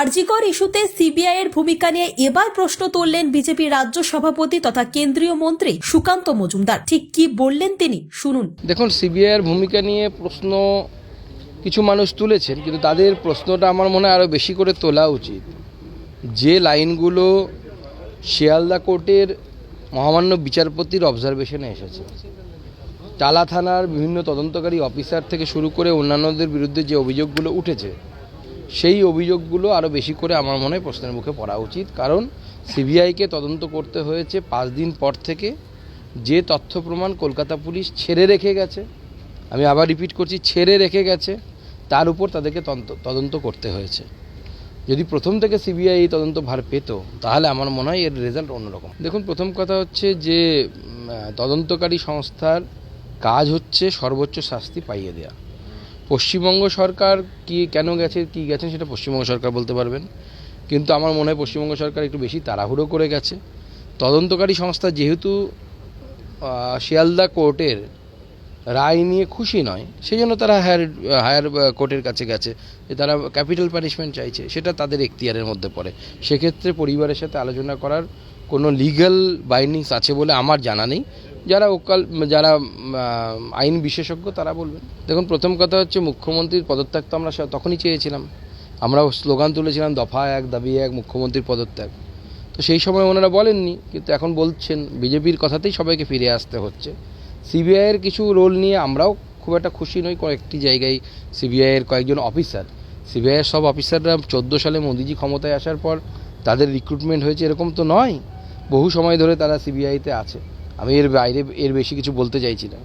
আরজিকর ইস্যুতে সিবিআই এর ভূমিকা নিয়ে এবার প্রশ্ন তুললেন বিজেপি রাজ্য সভাপতি তথা কেন্দ্রীয় মন্ত্রী সুকান্ত মজুমদার। ঠিক কি বললেন তিনি? শুনুন। দেখুন সিবিআইয়ের ভূমিকা নিয়ে প্রশ্ন কিছু মানুষ তুলেছেন, কিন্তু তাদের প্রশ্নটা আমার মনে হয় আরও বেশি করে তোলা উচিত। যে লাইনগুলো শিয়ালদা কোর্টের মহামান্য বিচারপতির অবজারভেশনে এসেছে, টালা থানার বিভিন্ন তদন্তকারী অফিসার থেকে শুরু করে অন্যান্যদের বিরুদ্ধে যে অভিযোগগুলো উঠেছে সেই অভিযোগগুলো আরও বেশি করে আমার মনে হয় প্রশ্নের মুখে পড়া উচিত। কারণ সিবিআইকে তদন্ত করতে হয়েছে পাঁচ দিন পর থেকে। যে তথ্য প্রমাণ কলকাতা পুলিশ ছেড়ে রেখে গেছে, আমি আবার রিপিট করছি, ছেড়ে রেখে গেছে, তার উপর তাদেরকে তদন্ত করতে হয়েছে। যদি প্রথম থেকে সিবিআই এই তদন্ত ভার পেত, তাহলে আমার মনে হয় এর রেজাল্ট অন্যরকম। দেখুন, প্রথম কথা হচ্ছে যে তদন্তকারী সংস্থার কাজ হচ্ছে সর্বোচ্চ শাস্তি পাইয়ে দেওয়া পশ্চিমবঙ্গ সরকার কি কেন গেছে, কি গেছেন সেটা পশ্চিমবঙ্গ সরকার বলতে পারবেন। কিন্তু আমার মনে হয় পশ্চিমবঙ্গ সরকার একটু বেশি তাড়াহুড়ো করে গেছে। তদন্তকারী সংস্থা যেহেতু শিয়ালদা কোর্টের রায় নিয়ে খুশি নয় সেই জন্য তারা হায়ার হায়ার কোর্টের কাছে গেছে যে তারা ক্যাপিটাল পানিশমেন্ট চাইছে, সেটা তাদের এখতিয়ারের মধ্যে পড়ে। সেক্ষেত্রে পরিবারের সাথে আলোচনা করার কোনো লিগ্যাল বাইন্ডিংস আছে বলে আমার জানা নেই। যারা ওকাল, যারা আইন বিশেষজ্ঞ, তারা বলবেন। দেখুন, প্রথম কথা হচ্ছে মুখ্যমন্ত্রীর পদত্যাগ তো আমরা তখনই চেয়েছিলাম। আমরাও স্লোগান তুলেছিলাম, দফা এক, দাবি এক, মুখ্যমন্ত্রীর পদত্যাগ। তো সেই সময় ওনারা বলেননি, কিন্তু এখন বলছেন, বিজেপির কথাতেই সবাইকে ফিরে আসতে হচ্ছে। সিবিআইয়ের কিছু রোল নিয়ে আমরাও খুব একটা খুশি নই, কয়েকটি জায়গায় সিবিআইয়ের কয়েকজন অফিসার। সিবিআইয়ের সব অফিসাররা চোদ্দ সালে মোদিজি ক্ষমতায় আসার পর তাদের রিক্রুটমেন্ট হয়েছে, এরকম তো নয়। বহু সময় ধরে তারা সিবিআইতে আছে। আমি এর বাইরে এর বেশি কিছু বলতে চাইছি না।